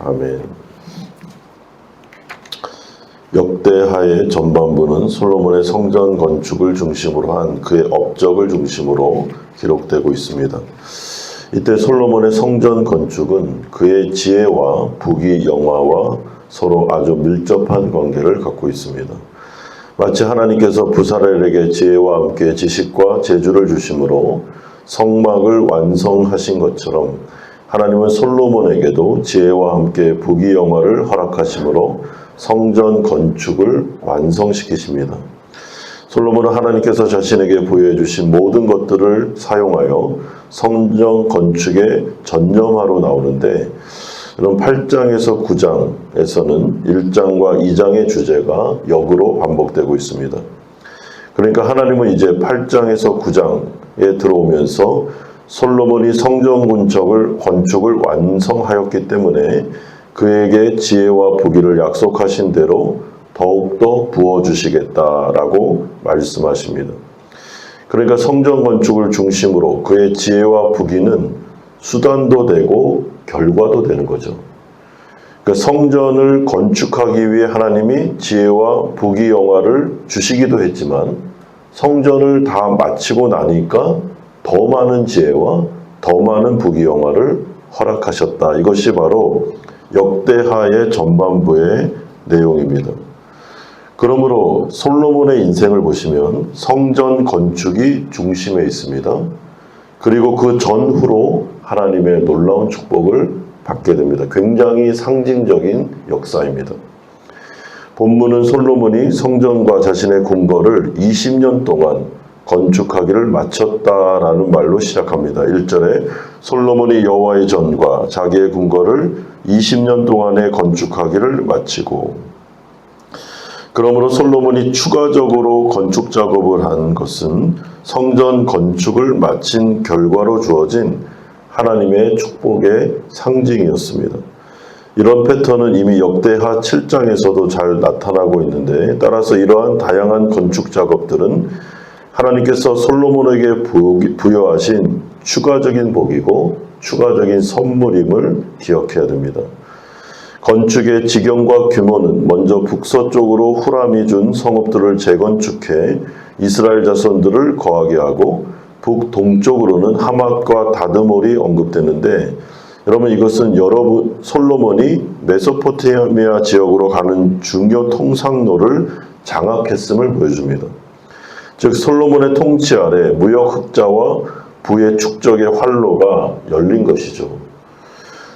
아멘. 역대하의 전반부는 솔로몬의 성전 건축을 중심으로 한 그의 업적을 중심으로 기록되고 있습니다. 이때 솔로몬의 성전 건축은 그의 지혜와 부귀 영화와 서로 아주 밀접한 관계를 갖고 있습니다. 마치 하나님께서 부사렐에게 지혜와 함께 지식과 재주를 주심으로 성막을 완성하신 것처럼 하나님은 솔로몬에게도 지혜와 함께 부귀 영화를 허락하심으로 성전 건축을 완성시키십니다. 솔로몬은 하나님께서 자신에게 부여해 주신 모든 것들을 사용하여 성전 건축에 전념하러 나오는데 그럼 8장에서 9장에서는 1장과 2장의 주제가 역으로 반복되고 있습니다. 그러니까 하나님은 이제 8장에서 9장에 들어오면서 솔로몬이 성전 건축을 건축을 완성하였기 때문에 그에게 지혜와 부귀를 약속하신 대로 더욱더 부어 주시겠다라고 말씀하십니다. 그러니까 성전 건축을 중심으로 그의 지혜와 부귀는 수단도 되고 결과도 되는 거죠. 그러니까 성전을 건축하기 위해 하나님이 지혜와 부귀 영화를 주시기도 했지만 성전을 다 마치고 나니까 더 많은 지혜와 더 많은 부귀 영화를 허락하셨다. 이것이 바로 역대하의 전반부의 내용입니다. 그러므로 솔로몬의 인생을 보시면 성전 건축이 중심에 있습니다. 그리고 그 전후로 하나님의 놀라운 축복을 받게 됩니다. 굉장히 상징적인 역사입니다. 본문은 솔로몬이 성전과 자신의 궁궐을 20년 동안 건축하기를 마쳤다라는 말로 시작합니다. 1절에 솔로몬이 여호와의 전과 자기의 궁궐을 20년 동안에 건축하기를 마치고 그러므로 솔로몬이 추가적으로 건축 작업을 한 것은 성전 건축을 마친 결과로 주어진 하나님의 축복의 상징이었습니다. 이런 패턴은 이미 역대하 7장에서도 잘 나타나고 있는데 따라서 이러한 다양한 건축 작업들은 하나님께서 솔로몬에게 부여하신 추가적인 복이고 추가적인 선물임을 기억해야 됩니다. 건축의 지경과 규모는 먼저 북서쪽으로 후람이 준 성읍들을 재건축해 이스라엘 자손들을 거하게 하고 북동쪽으로는 하맛과 다드몰이 언급되는데 여러분 이것은 여러분 솔로몬이 메소포타미아 지역으로 가는 중요 통상로를 장악했음을 보여줍니다. 즉 솔로몬의 통치 아래 무역 흑자와 부의 축적의 활로가 열린 것이죠.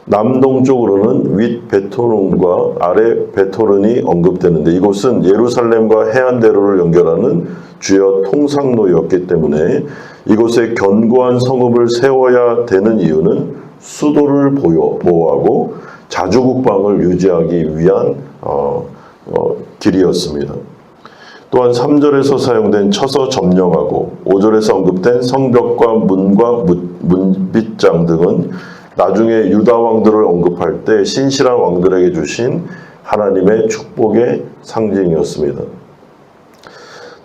남동쪽으로는 윗 베토른과 아래 베토른이 언급되는데 이곳은 예루살렘과 해안대로를 연결하는 주요 통상로였기 때문에 이곳에 견고한 성읍을 세워야 되는 이유는 수도를 보호하고 자주국방을 유지하기 위한 어, 어, 길이었습니다. 또한 3절에서 사용된 쳐서 점령하고 5절에서 언급된 성벽과 문과 문빗장 등은 나중에 유다 왕들을 언급할 때 신실한 왕들에게 주신 하나님의 축복의 상징이었습니다.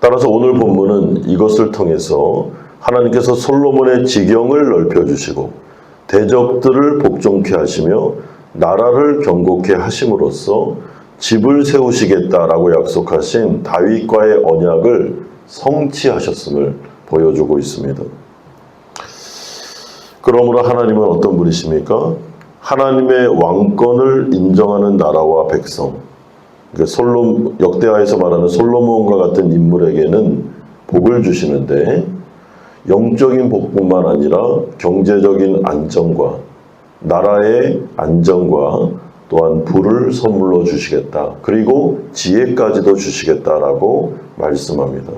따라서 오늘 본문은 이것을 통해서 하나님께서 솔로몬의 지경을 넓혀 주시고 대적들을 복종케 하시며 나라를 경고케 하심으로써 집을 세우시겠다라고 약속하신 다윗과의 언약을 성취하셨음을 보여주고 있습니다. 그러므로 하나님은 어떤 분이십니까? 하나님의 왕권을 인정하는 나라와 백성. 그러니까 솔로 역대하에서 말하는 솔로몬과 같은 인물에게는 복을 주시는데 영적인 복뿐만 아니라 경제적인 안정과 나라의 안정과 또한 부를 선물로 주시겠다. 그리고 지혜까지도 주시겠다라고 말씀합니다.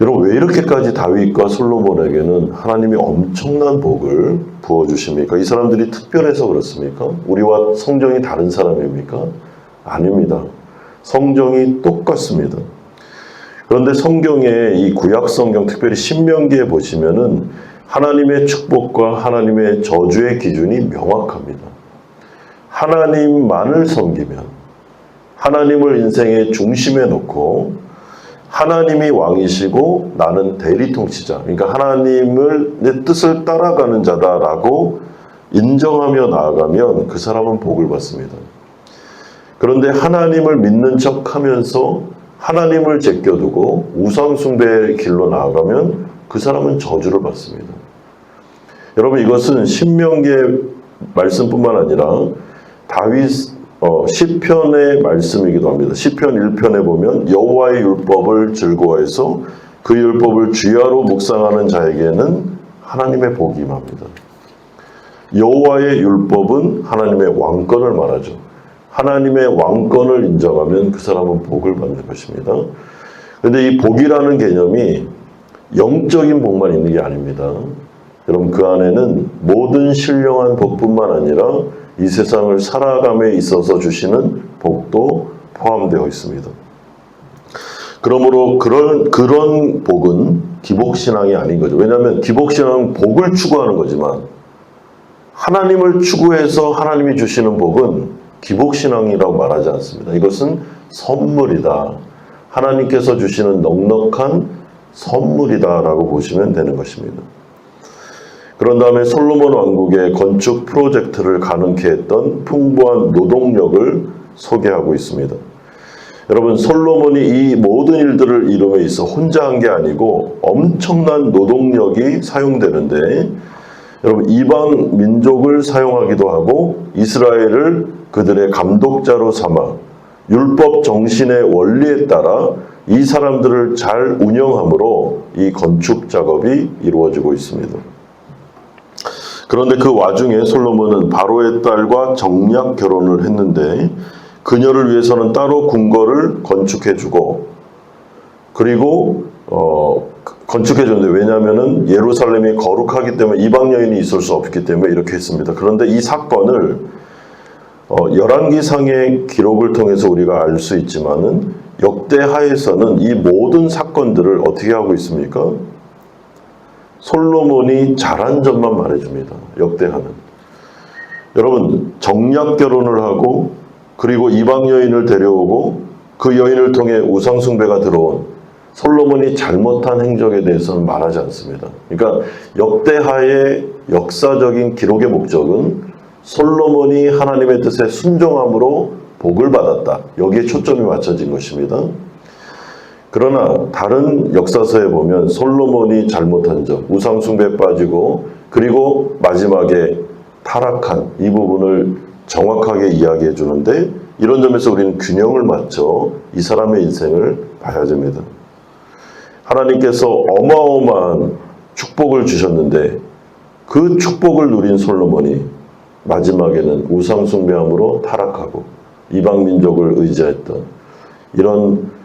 여러분 왜 이렇게까지 다윗과 솔로몬에게는 하나님이 엄청난 복을 부어 주십니까? 이 사람들이 특별해서 그렇습니까? 우리와 성정이 다른 사람입니까? 아닙니다. 성정이 똑같습니다. 그런데 성경의 이 구약 성경 특별히 신명기에 보시면은 하나님의 축복과 하나님의 저주의 기준이 명확합니다. 하나님만을 섬기면 하나님을 인생의 중심에 놓고 하나님이 왕이시고 나는 대리 통치자. 그러니까 하나님을 내 뜻을 따라가는 자다라고 인정하며 나아가면 그 사람은 복을 받습니다. 그런데 하나님을 믿는 척 하면서 하나님을 제껴두고 우상숭배의 길로 나아가면 그 사람은 저주를 받습니다. 여러분 이것은 신명기의 말씀뿐만 아니라 다윗 어, 시편의 말씀이기도 합니다. 시편 1편에 보면 여호와의 율법을 즐거워해서 그 율법을 주야로 묵상하는 자에게는 하나님의 복이 임합니다. 여호와의 율법은 하나님의 왕권을 말하죠. 하나님의 왕권을 인정하면 그 사람은 복을 받는 것입니다. 그런데 이 복이라는 개념이 영적인 복만 있는 게 아닙니다. 여러분 그 안에는 모든 신령한 복뿐만 아니라 이 세상을 살아감에 있어서 주시는 복도 포함되어 있습니다. 그러므로 그런 그런 복은 기복 신앙이 아닌 거죠. 왜냐하면 기복 신앙은 복을 추구하는 거지만 하나님을 추구해서 하나님이 주시는 복은 기복 신앙이라고 말하지 않습니다. 이것은 선물이다. 하나님께서 주시는 넉넉한 선물이다라고 보시면 되는 것입니다. 그런 다음에 솔로몬 왕국의 건축 프로젝트를 가능케 했던 풍부한 노동력을 소개하고 있습니다. 여러분 솔로몬이 이 모든 일들을 이룸에 있어 혼자 한 게 아니고 엄청난 노동력이 사용되는데 여러분 이방 민족을 사용하기도 하고 이스라엘을 그들의 감독자로 삼아 율법 정신의 원리에 따라 이 사람들을 잘 운영함으로 이 건축 작업이 이루어지고 있습니다. 그런데 그 와중에 솔로몬은 바로의 딸과 정략 결혼을 했는데 그녀를 위해서는 따로 궁궐을 건축해주고 그리고 어, 건축해줬는데 왜냐하면은 예루살렘이 거룩하기 때문에 이방 여인이 있을 수 없기 때문에 이렇게 했습니다. 그런데 이 사건을 어, 열왕기상의 기록을 통해서 우리가 알 수 있지만은 역대하에서는 이 모든 사건들을 어떻게 하고 있습니까? 솔로몬이 잘한 점만 말해줍니다. 역대하는. 여러분 정략 결혼을 하고 그리고 이방 여인을 데려오고 그 여인을 통해 우상 숭배가 들어온 솔로몬이 잘못한 행적에 대해서는 말하지 않습니다. 그러니까 역대하의 역사적인 기록의 목적은 솔로몬이 하나님의 뜻에 순종함으로 복을 받았다. 여기에 초점이 맞춰진 것입니다. 그러나 다른 역사서에 보면 솔로몬이 잘못한 점, 우상숭배에 빠지고 그리고 마지막에 타락한 이 부분을 정확하게 이야기해 주는데 이런 점에서 우리는 균형을 맞춰 이 사람의 인생을 봐야 됩니다. 하나님께서 어마어마한 축복을 주셨는데 그 축복을 누린 솔로몬이 마지막에는 우상숭배함으로 타락하고 이방 민족을 의지했던 이런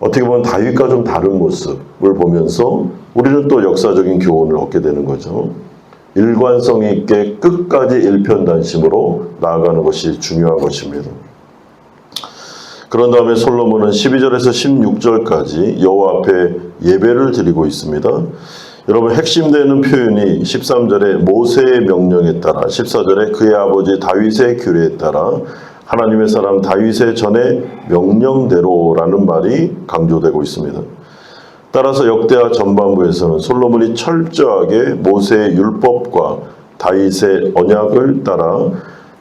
어떻게 보면 다윗과 좀 다른 모습을 보면서 우리는 또 역사적인 교훈을 얻게 되는 거죠. 일관성 있게 끝까지 일편단심으로 나아가는 것이 중요한 것입니다. 그런 다음에 솔로몬은 12절에서 16절까지 여호와 앞에 예배를 드리고 있습니다. 여러분 핵심되는 표현이 13절에 모세의 명령에 따라 14절에 그의 아버지 다윗의 규례에 따라 하나님의 사람 다윗의 전에 명령대로라는 말이 강조되고 있습니다. 따라서 역대하 전반부에서는 솔로몬이 철저하게 모세의 율법과 다윗의 언약을 따라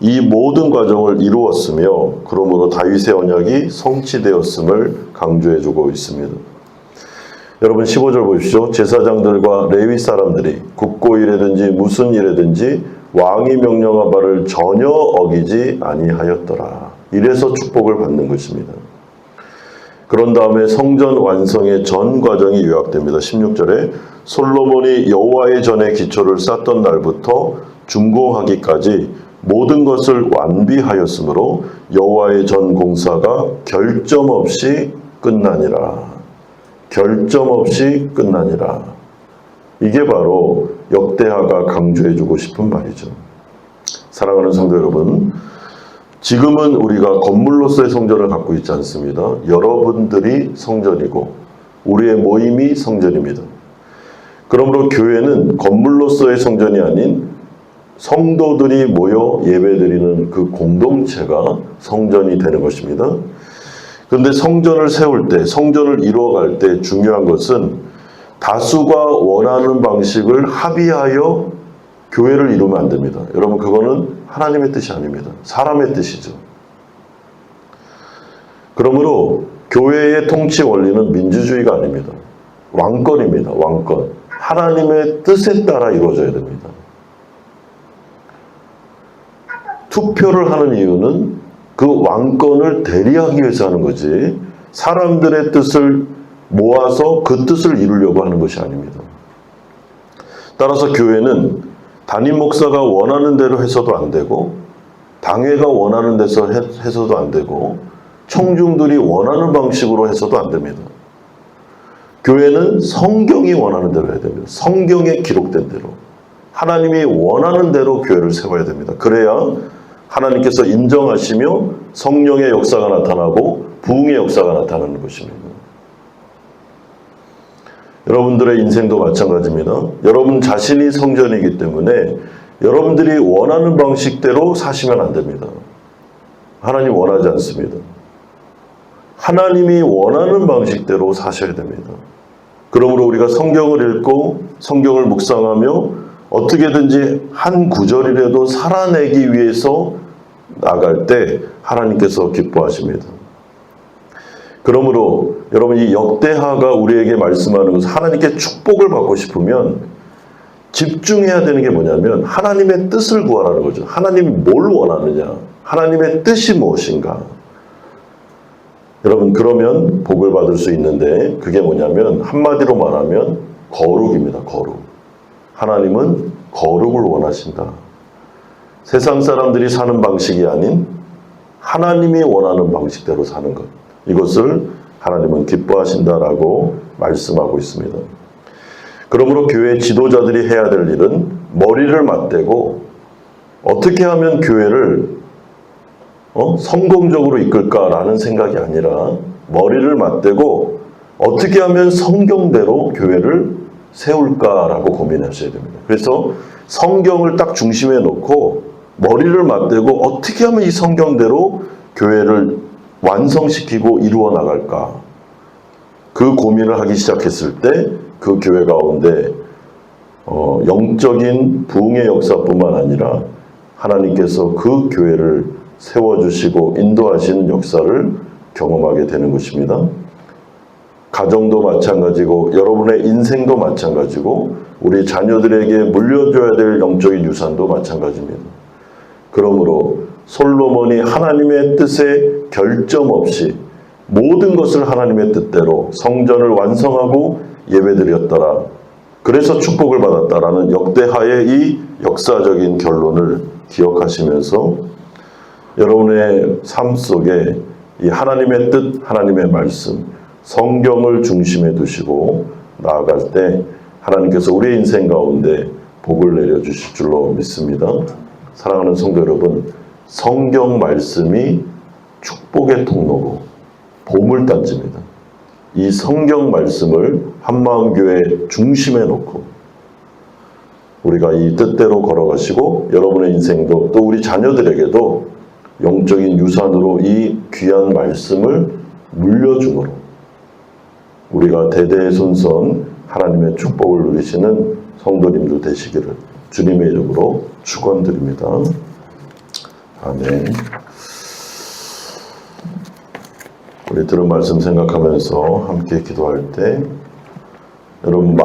이 모든 과정을 이루었으며 그러므로 다윗의 언약이 성취되었음을 강조해 주고 있습니다. 여러분 15절 보십시오. 제사장들과 레위 사람들이 국고 일이든지 무슨 일이든지 왕이 명령한 바를 전혀 어기지 아니하였더라. 이래서 축복을 받는 것입니다. 그런 다음에 성전 완성의 전 과정이 요약됩니다. 16절에 솔로몬이 여호와의 전에 기초를 쌓던 날부터 준공하기까지 모든 것을 완비하였으므로 여호와의 전 공사가 결점 없이 끝나니라. 결점 없이 끝나니라. 이게 바로 역대하가 강조해주고 싶은 말이죠. 사랑하는 성도 여러분, 지금은 우리가 건물로서의 성전을 갖고 있지 않습니다. 여러분들이 성전이고 우리의 모임이 성전입니다. 그러므로 교회는 건물로서의 성전이 아닌 성도들이 모여 예배드리는 그 공동체가 성전이 되는 것입니다. 그런데 성전을 세울 때, 성전을 이루어갈 때 중요한 것은 다수가 원하는 방식을 합의하여 교회를 이루면 안 됩니다. 여러분 그거는 하나님의 뜻이 아닙니다. 사람의 뜻이죠. 그러므로 교회의 통치 원리는 민주주의가 아닙니다. 왕권입니다. 왕권. 하나님의 뜻에 따라 이루어져야 됩니다. 투표를 하는 이유는 그 왕권을 대리하기 위해서 하는 거지 사람들의 뜻을 모아서 그 뜻을 이루려고 하는 것이 아닙니다. 따라서 교회는 담임 목사가 원하는 대로 해서도 안 되고 당회가 원하는 데서 해- 해서도 안 되고 청중들이 원하는 방식으로 해서도 안 됩니다. 교회는 성경이 원하는 대로 해야 됩니다. 성경에 기록된 대로. 하나님이 원하는 대로 교회를 세워야 됩니다. 그래야 하나님께서 인정하시며 성령의 역사가 나타나고 부흥의 역사가 나타나는 것입니다. 여러분들의 인생도 마찬가지입니다. 여러분 자신이 성전이기 때문에 여러분들이 원하는 방식대로 사시면 안 됩니다. 하나님 원하지 않습니다. 하나님이 원하는 방식대로 사셔야 됩니다. 그러므로 우리가 성경을 읽고 성경을 묵상하며 어떻게든지 한 구절이라도 살아내기 위해서 나갈 때 하나님께서 기뻐하십니다. 그러므로 여러분 이 역대하가 우리에게 말씀하는 것은 하나님께 축복을 받고 싶으면 집중해야 되는 게 뭐냐면 하나님의 뜻을 구하라는 거죠. 하나님이 뭘 원하느냐? 하나님의 뜻이 무엇인가? 여러분 그러면 복을 받을 수 있는데 그게 뭐냐면 한마디로 말하면 거룩입니다. 거룩. 하나님은 거룩을 원하신다. 세상 사람들이 사는 방식이 아닌 하나님이 원하는 방식대로 사는 것. 이것을 하나님은 기뻐하신다라고 말씀하고 있습니다. 그러므로 교회 지도자들이 해야 될 일은 머리를 맞대고 어떻게 하면 교회를 어? 성공적으로 이끌까라는 생각이 아니라 머리를 맞대고 어떻게 하면 성경대로 교회를 세울까라고 고민하셔야 됩니다. 그래서 성경을 딱 중심에 놓고 머리를 맞대고 어떻게 하면 이 성경대로 교회를 완성시키고 이루어 나갈까? 그 고민을 하기 시작했을 때 그 교회 가운데 어, 영적인 부흥의 역사뿐만 아니라 하나님께서 그 교회를 세워주시고 인도하시는 역사를 경험하게 되는 것입니다. 가정도 마찬가지고 여러분의 인생도 마찬가지고 우리 자녀들에게 물려줘야 될 영적인 유산도 마찬가지입니다. 그러므로 솔로몬이 하나님의 뜻에 결점 없이 모든 것을 하나님의 뜻대로 성전을 완성하고 예배드렸더라. 그래서 축복을 받았다라는 역대하의 이 역사적인 결론을 기억하시면서 여러분의 삶 속에 이 하나님의 뜻, 하나님의 말씀, 성경을 중심에 두시고 나아갈 때 하나님께서 우리의 인생 가운데 복을 내려주실 줄로 믿습니다. 사랑하는 성도 여러분, 성경 말씀이 축복의 통로고 보물 단지입니다. 이 성경 말씀을 한마음교회 중심에 놓고 우리가 이 뜻대로 걸어가시고 여러분의 인생도 또 우리 자녀들에게도 영적인 유산으로 이 귀한 말씀을 물려줌으로 우리가 대대손손 하나님의 축복을 누리시는 성도님들 되시기를 주님의 이름으로 축원드립니다. 아멘. 우리 들은 말씀 생각하면서 함께 기도할 때 여러분